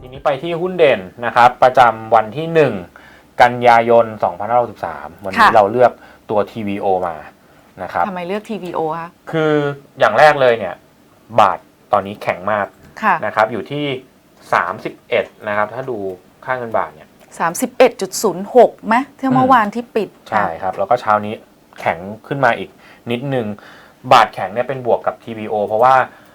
ทีนี้ไปที่หุ้นเด่นนะครับ ประจำวันที่ 1 กันยายน 2563 วันนี้ค่ะ เราเลือกตัว TVO มานะครับ ทำไมเลือก TVO คะ คืออย่างแรกเลยเนี่ย บาทตอนนี้แข็งมากค่ะ นะครับ อยู่ที่ 31 นะครับ ถ้าดูค่าเงินบาทเนี่ย 31.06ไหมที่เมื่อวานที่ปิดใช่ครับ แล้วก็เช้านี้แข็งขึ้นมาอีกนิดนึง บาทแข็งเนี่ยเป็นบวกกับ TVO เพราะว่า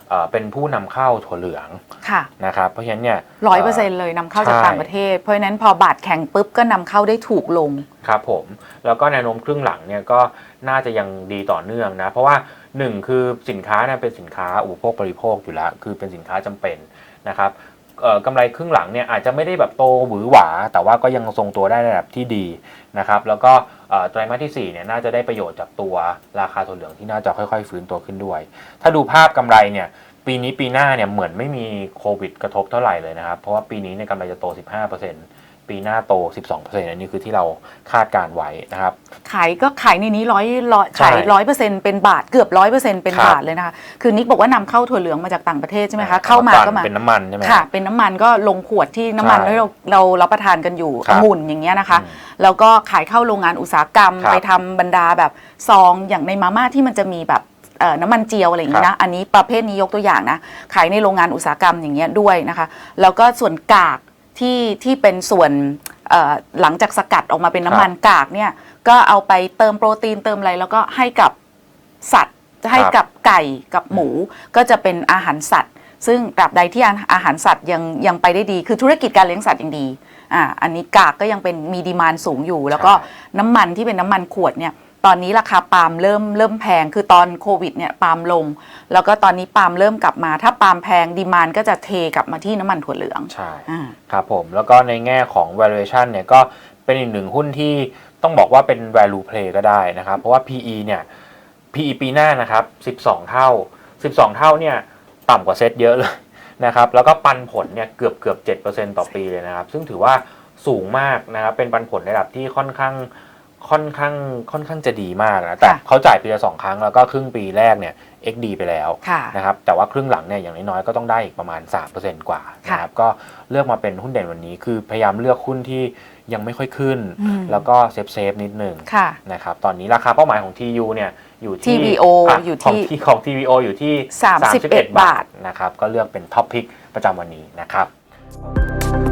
เอ่อเป็นผู้นำเข้าถั่วเหลืองค่ะนะครับเพราะฉะนั้นเนี่ยร้อยเปอร์เซ็นต์เลยนำเข้าจากใช่ต่างประเทศ เพราะฉะนั้นพอบาทแข็งปุ๊บก็นำเข้าได้ถูกลงครับผมแล้วก็แนวโน้มครึ่งหลังเนี่ยก็น่าจะยังดีต่อเนื่องนะเพราะว่าหนึ่งคือสินค้าเนี่ยเป็นสินค้าอุปโภคบริโภคอยู่แล้ว คือเป็นสินค้าจำเป็นนะครับเอ่อ กำไรครึ่งหลังเนี่ยอาจจะไม่ได้แบบโตหวือหวา แต่ว่าก็ยังทรงตัวได้ในระดับที่ดีนะครับแล้วก็ไตรมาสที่4เนี่ยน่าจะได้ประโยชน์จากตัวราคาถั่วเหลืองที่น่าจะค่อยๆ ฟื้นตัวขึ้นด้วย ถ้าดูภาพกำไรเนี่ยปีนี้ปีหน้าเนี่ยเหมือนไม่มีโควิดกระทบเท่าไหร่เลยนะครับ เพราะว่าปีนี้เนี่ยกำไรจะโต 15% ปีหน้าโต 12%อันนี้คือที่เราคาดการไว้นะครับ ขายก็ขายในนี้ร้อยร้อยใช่ขายร้อยเปอร์เซ็นต์เป็นบาทเกือบร้อยเปอร์เซ็นต์เป็นครับ บาทเลยนะคะ คือนิกบอกว่านำเข้าถั่วเหลืองมาจากต่างประเทศใช่ไหมคะเข้ามาก็มา เป็นน้ำมันใช่ไหม ค่ะ เป็นน้ำมันก็ลงขวดที่น้ำมันใช่ที่เราเรารับประทานกันอยู่ครับองุ่นอย่างเงี้ยนะคะ อืมแล้วก็ขายเข้าโรงงานอุตสาหกรรม ครับไปทำบรรดาแบบซองอย่างในมาม่าที่มันจะมีแบบเอ่อน้ำมันเจียวอะไรอย่างเงี้ยนะ อันนี้ประเภทนี้ยกตัวอย่างนะ ขายในโรงงานอุตสาหกรรมอย่างเงี้ยด้วยนะคะ แล้วก็ส่วนกาก ที่ที่เป็นส่วนเอ่อหลังจากสกัดออกมาเป็นน้ำมันกากเนี่ยก็เอาไปเติมโปรตีนเติมอะไรแล้วก็ให้กับสัตว์จะให้ครับกับไก่กับหมู ก็จะเป็นอาหารสัตว์ ซึ่งตราบใดที่อาอาหารสัตว์ยังยังไปได้ดี คือธุรกิจการเลี้ยงสัตว์ยังดีอ่าอันนี้กากก็ยังเป็นมีดีมานสูงอยู่ แล้วก็ใช่น้ำมันที่เป็นน้ำมันขวดเนี่ย ตอนนี้ราคาปาล์มเริ่มเริ่มแพง คือตอนโควิดเนี่ยปาล์มลง แล้วก็ตอนนี้ปาล์มเริ่มกลับมา ถ้าปาล์มแพงดีมานก็จะเทกลับมาที่น้ำมันถั่วเหลืองใช่อ่า ครับผมแล้วก็ในแง่ของ valuation เนี่ยก็เป็นอีกหนึ่งหุ้นที่ต้องบอกว่าเป็น value play ก็ได้นะครับ เพราะว่า PE เนี่ย PE ปีหน้านะครับ 12 เท่า 12 เท่าเนี่ยต่ำกว่าเซ็ตเยอะเลยนะครับแล้วก็ปันผลเนี่ยเกือบเกือบ7%ต่อปีเลยนะครับ ซึ่งถือว่าสูงมากนะครับเป็นปันผลในระดับที่ค่อนข้าง ค่อนข้างค่อนข้างจะดีมากนะแต่ค่ะเขาจ่ายปีละสองครั้งแล้วก็ครึ่งปีแรกเนี่ย XD ไปแล้วค่ะนะครับแต่ว่าครึ่งหลังเนี่ยอย่างน้อยๆก็ต้องได้อีกประมาณ 3%กว่านะครับก็เลือกมาเป็นหุ้นเด่นวันนี้ คือพยายามเลือกหุ้นที่ยังไม่ค่อยขึ้น อืม แล้วก็เซฟเซฟๆนิดหนึ่งค่ะ นะครับตอนนี้ราคาเป้าหมายของ TU เนี่ยอยู่ที่ TVO ะอยู่ของที่ที่ของ TVO อยู่ที่31 31 บาท นะครับก็เลือกเป็นท็อปพิกประจำวันนี้นะครับ